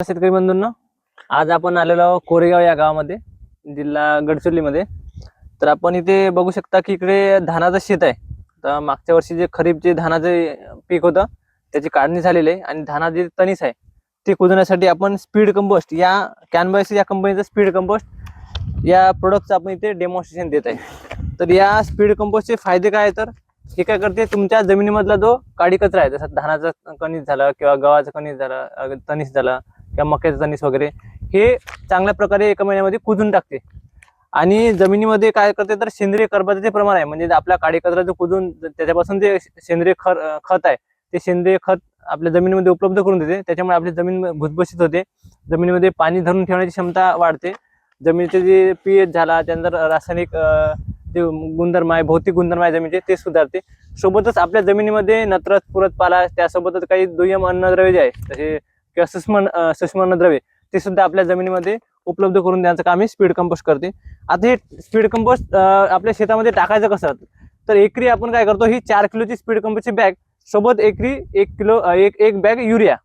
शेतकरी बंधूंना आज आपण आलेलो आहोत कोरेगाव या गावामध्ये जिल्हा गडचिरोलीमध्ये. तर आपण इथे बघू शकता की इकडे धानाचं शेत आहे. तर मागच्या वर्षी जे खरीप जे धानाचे पीक होतं त्याची काढणी झालेली आहे आणि धानाचे तणीस आहे ते कुजण्यासाठी आपण स्पीड कंपोस्ट या कॅनबायस या कंपनीचं स्पीड कंपोस्ट या प्रोडक्टचं आपण इथे डेमॉन्स्ट्रेशन देत आहे. तर या स्पीड कंपोस्टचे फायदे काय आहे तर हे काय करते तुमच्या जमिनीमधला जो काडी कचरा आहे जसं धानाचं कणीस झालं किंवा गव्हाचं कणीस झालं तणीस झालं किंवा मक्याचं तणीस वगैरे हे चांगल्या प्रकारे एका महिन्यामध्ये कुजून टाकते. आणि जमिनीमध्ये काय करते तर सेंद्रिय कर्बाचे प्रमाण आहे. म्हणजे आपल्या काडी कचरा जो कुजून त्याच्यापासून जे सेंद्रिय खर खत आहे ते सेंद्रिय खत आपल्या जमिनीमध्ये उपलब्ध करून देते. त्याच्यामुळे आपली जमीन भुसभुशीत होते. जमिनीमध्ये पाणी धरून ठेवण्याची क्षमता वाढते. जमिनीचे जे पीएच झाला त्यानंतर रासायनिक जे गुणधर्म आहे भौतिक गुणधर्म आहे जमिनीचे ते सुधारते. सोबतच आपल्या जमिनीमध्ये नत्रस पुरत पाला त्यासोबतच काही दुय्यम अन्नद्रव्य जे आहे तसे किंवा सुष्म सुष्म सूक्ष्म ते सुद्धा आपल्या जमिनीमध्ये उपलब्ध करून द्यायचं काम हे स्पीड कंपोस्ट करते. आता हे स्पीड कंपोस्ट आपल्या शेतामध्ये टाकायचं कसं? तर एकरी आपण काय करतो? ही चार किलोची स्पीड कंपोस्टची बॅग सोबत एकरी एक किलो एक एक बॅग युरिया.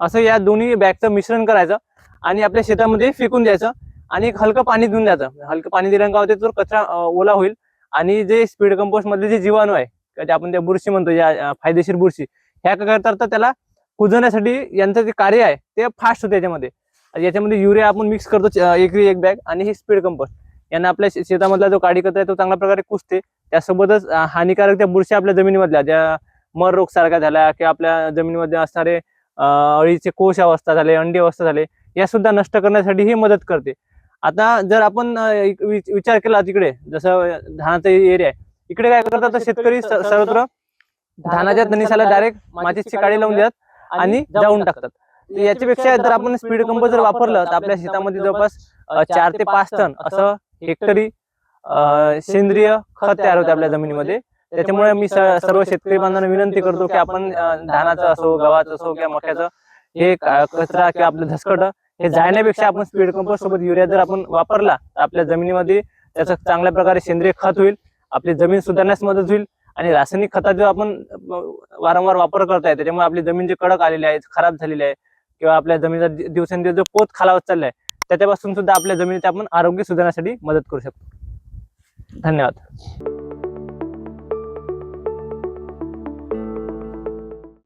असं या दोन्ही बॅगचं मिश्रण करायचं आणि आपल्या शेतामध्ये फेकून द्यायचं आणि एक हलकं पाणी देऊन द्यायचं. हलकं पाणी दिल्यानं काय होते? तर कचरा ओला होईल आणि जे स्पीड कंपोस्ट मधले जे जीवाणू आहे जे आपण त्या बुरशी म्हणतो या फायदेशीर बुरशी ह्या काय करतात? तर त्याला कुजवण्यासाठी यांचं जे कार्य आहे ते फास्ट होते याच्यामध्ये. याच्यामध्ये युरिया आपण मिक्स करतो एकरी एक बॅग आणि ही स्पीड कंपोस्ट यांना आपल्या शेतामधला जो काडी कचरा आहे तो चांगल्या प्रकारे कुजते. त्यासोबतच हानिकारक त्या बुरशी आपल्या जमिनीमधल्या ज्या मर रोग सारख्या झाल्या किंवा आपल्या जमिनीमध्ये असणारे अळीचे कोश अवस्था झाले अंडी अवस्था झाले या सुद्धा नष्ट करण्यासाठी ही मदत करते. आता जर आपण विचार केला तिकडे जसं धानाचा एरिया आहे इकडे काय करतात तर शेतकरी सर्वत्र धानाच्या तनिसाला डायरेक्ट मातीची काडी लावून देतात. आणि जाऊन टाकतात. याच्यापेक्षा जर आपण स्पीड कंपोस्ट जर वापरलं तर आपल्या शेतामध्ये जवळपास चार ते पाच टन असं हेक्टरी सेंद्रिय खत तयार होते आपल्या जमिनीमध्ये. त्याच्यामुळे मी सर्व शेतकरी बांधवांना विनंती करतो की आपण धानाचं असो गव्हाचं असो किंवा मक्याचं हे कचरा किंवा आपलं धसकट हे जाळण्यापेक्षा आपण स्पीड कंपोस्ट सोबत युरिया जर आपण वापरला तर आपल्या जमिनीमध्ये त्याचं चांगल्या प्रकारे सेंद्रिय खत होईल आपली जमीन सुधारण्यास मदत होईल आणि रासायनिक खता जो आपण वारंवार वापर करताय त्याच्यामुळे आपली जमीन जे कडक आलेली आहे खराब झालेली आहे किंवा आपल्या जमिनीचा दिवसेंदिवस जो पोत खालावत चाललाय त्याच्यापासून सुद्धा आपल्या जमिनीचे आपण आरोग्य सुधारण्यासाठी मदत करू शकतो. धन्यवाद.